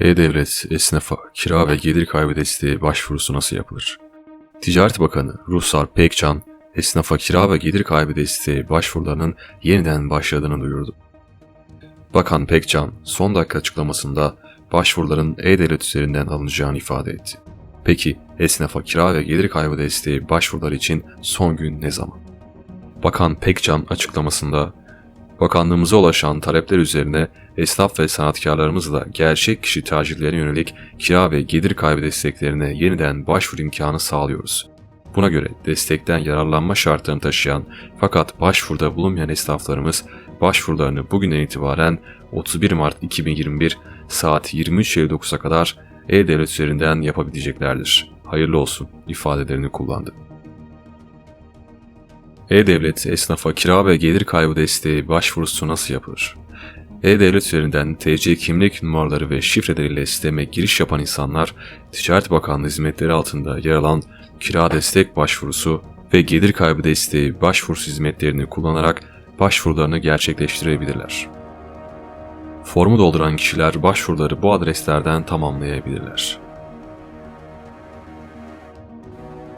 E-Devlet, esnafa, kira ve gelir kaybı desteği başvurusu nasıl yapılır? Ticaret Bakanı Ruhsar Pekcan, esnafa kira ve gelir kaybı desteği başvurularının yeniden başladığını duyurdu. Bakan Pekcan, son dakika açıklamasında başvuruların E-Devlet üzerinden alınacağını ifade etti. Peki esnafa kira ve gelir kaybı desteği başvuruları için son gün ne zaman? Bakan Pekcan açıklamasında Bakanlığımıza ulaşan talepler üzerine esnaf ve sanatkarlarımızla gerçek kişi tacirlerine yönelik kira ve gelir kaybı desteklerine yeniden başvuru imkanı sağlıyoruz. Buna göre destekten yararlanma şartlarını taşıyan fakat başvuruda bulunmayan esnaflarımız başvurularını bugünden itibaren 31 Mart 2021 saat 23.59'a kadar E-Devlet üzerinden yapabileceklerdir. Hayırlı olsun ifadelerini kullandı. E-Devlet esnafa kira ve gelir kaybı desteği başvurusu nasıl yapılır? E-Devlet üzerinden TC kimlik numaraları ve şifreleriyle sisteme giriş yapan insanlar, Ticaret Bakanlığı hizmetleri altında yer alan kira destek başvurusu ve gelir kaybı desteği başvurusu hizmetlerini kullanarak başvurularını gerçekleştirebilirler. Formu dolduran kişiler başvuruları bu adreslerden tamamlayabilirler.